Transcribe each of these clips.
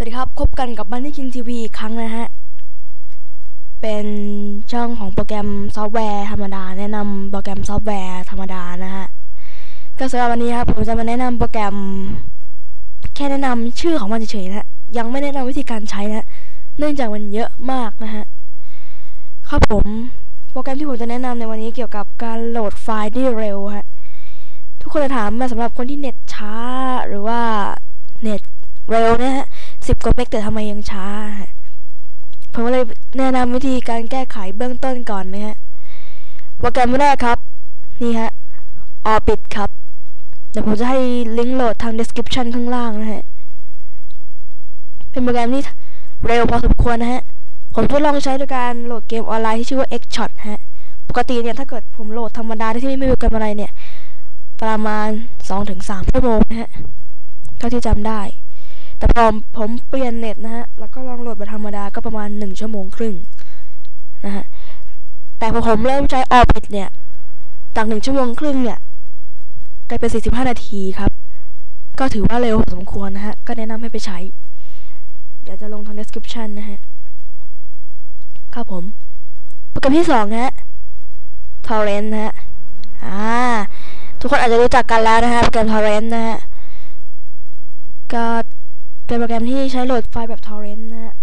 สวัสดีครับพบกันกับ Money King TV อีกครั้งนะฮะ เป็นช่องของโปรแกรมซอฟต์แวร์ธรรมดา แนะนำโปรแกรมซอฟต์แวร์ธรรมดานะฮะ ก็สำหรับวันนี้ครับผมจะมาแนะนำโปรแกรม แค่แนะนำชื่อของมันเฉยๆนะฮะยังไม่แนะนำวิธีการใช้นะฮะเนื่องจากมันเยอะมากนะฮะ ครับผมโปรแกรมที่ผมจะแนะนำในวันนี้เกี่ยวกับการโหลดไฟล์ได้เร็วฮะทุกคนจะถามมาสำหรับคนที่เน็ตช้าหรือว่าเน็ตเร็วนะฮะ สิบกว่าเมกแต่ทำไมยังช้าฮะผมเลยแนะนำวิธีการแก้ไขเบื้องต้นก่อนนะฮะโปรแกรมแรกครับ นี่ฮะ Orbit ครับ เดี๋ยวผมจะให้ลิงก์โหลดทาง description ข้างล่างนะฮะ เป็นโปรแกรมที่เร็วพอสมควรนะฮะ ผมทดลองใช้ด้วยการโหลดเกมออนไลน์ที่ชื่อว่า Xshot ฮะ ปกติเนี่ยถ้าเกิดผมโหลดธรรมดาที่ไม่มีโปรแกรมอะไรเนี่ย ประมาณ 2-3 ชั่วโมงนะฮะ เท่าที่จำได้ แต่พอผมเปลี่ยนเน็ตนะฮะ แล้วก็ลองโหลดแบบธรรมดาก็ประมาณ1ชั่วโมงครึ่งนะฮะ แต่พอผมเริ่มใช้ Orbit เนี่ยจาก1ชั่วโมงครึ่งเนี่ยกลายเป็น45นาทีครับ ก็ถือว่าเร็วพอสมควรนะฮะ ก็แนะนำให้ไปใช้ เดี๋ยวจะลงทาง description นะฮะ ครับผมโปรแกรมที่2นะฮะ Torrent นะฮะ อ่า ทุกคนอาจจะรู้จักกันแล้วนะฮะ โปรแกรม Torrent นะฮะก็ เป็นโปรแกรมที่ใช้โหลดไฟล์แบบ torrent นะฮะ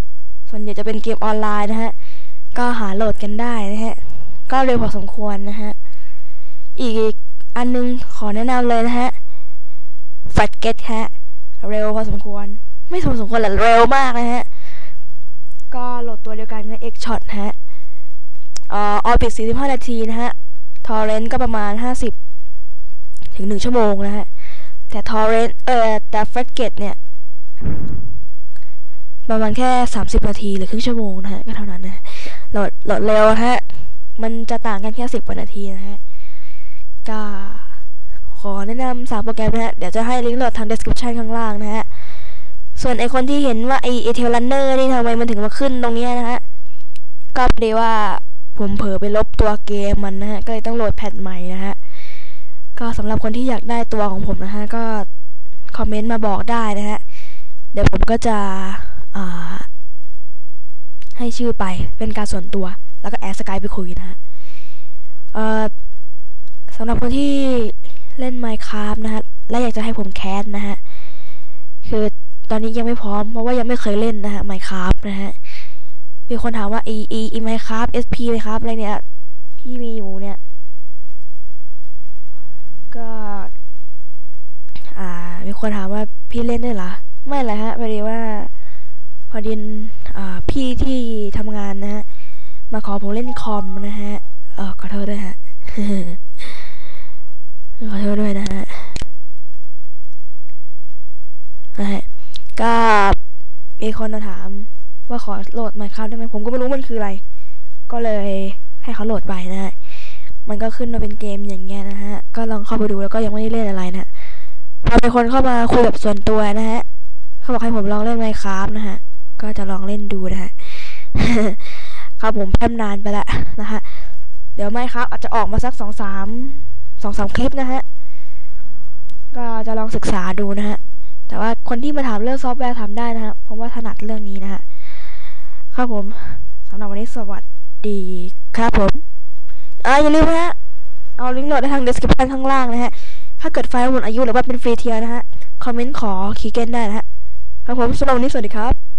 ส่วนใหญ่จะเป็นเกมออนไลน์นะฮะ ก็หาโหลดกันได้นะฮะ ก็เร็วพอสมควรนะฮะ อีกอันนึงขอแนะนำเลยนะฮะ f a t g e t ฮะ เร็วพอสมควร ไม่สมสมควรหละเร็วมากนะฮะ ก็โหลดตัวเดียวกันกับ Xshot ฮะเอ่อ Orbit 45 นาทีนะฮะ torrent ก็ประมาณ 50 ถึง 1 ชั่วโมงนะฮะ แต่ torrent เออแต่ f r a g a t เนี่ย ประมาณแค่ 30 นาทีหรือครึ่งชั่วโมงนะฮะก็เท่านั้นนะโหลดโหลดเร็วนะฮะมันจะต่างกันแค่10กว่านาทีนะฮะก็ขอแนะนำสามโปรแกรมนะฮะ เดี๋ยวจะให้ลิงก์โหลดทาง description ข้างล่างนะฮะ ส่วนไอคนที่เห็นว่าไอเอเทลลันเนอร์นี่ทำไมมันถึงมาขึ้นตรงนี้นะฮะ ก็พอดีว่าผมเผลอไปลบตัวเกมมันนะฮะ ก็เลยต้องโหลดแพทใหม่นะฮะ ก็สำหรับคนที่อยากได้ตัวของผมนะฮะ ก็คอมเมนต์มาบอกได้นะฮะ เดี๋ยวผมก็จะ ให้ชื่อไปเป็นการส่วนตัว แล้วก็แอดสกายไปคุยนะฮะสำหรับคนที่เล่น Minecraft นะฮะ และอยากจะให้ผมแคสนะฮะ คือตอนนี้ยังไม่พร้อม เพราะว่ายังไม่เคยเล่นนะฮะ Minecraft นะฮะ มีคนถามว่า e e e Minecraft SP เลยครับ อะไรเนี่ย พี่มีอยู่เนี่ย ก็ อ่า มีคนถามว่าพี่เล่นได้เหรอ ไม่เลยฮะพอดีว่า อดีอ่าพี่ที่ทำงานนะฮะ มาขอผมเล่นคอมนะฮะ เออขอโทษด้วยฮะ ขอโทษด้วยนะฮะนะฮะก็มีคนมาถามว่าขอโหลด Minecraft ได้ไหมผมก็ไม่รู้มันคืออะไร ก็เลยให้เขาโหลดไปนะฮะ มันก็ขึ้นมาเป็นเกมอย่างเงี้ยนะฮะ ก็ลองเข้าไปดูแล้วก็ยังไม่ได้เล่นอะไรนะพอเป็นคนเข้ามาคุยแบบส่วนตัวนะฮะ เขาบอกให้ผมลองเล่นไมค์คราฟนะฮะ จะลองเล่นดูนะฮะครับผมแพมนานไปละนะฮะเดี๋ยวไมค์คราฟอาจจะออกมาสักสองสามสองสามคลิปนะฮะก็จะลองศึกษาดูนะฮะแต่ว่าคนที่มาถามเรื่องซอฟต์แวร์ทำได้นะฮะเพราะว่าถนัดเรื่องนี้นะฮะครับผมสำหรับวันนี้สวัสดีครับผมอ่าอย่าลืมนะฮะเอาลิงก์โหลดได้ทาง description ข้างล่างนะฮะถ้าเกิดไฟล์หมดอายุหรือว่าเป็นฟรีเทียนะฮะคอมเมนต์ขอคีเกนได้นะฮะครับผมสำหรับวันนี้สวัสดีครับ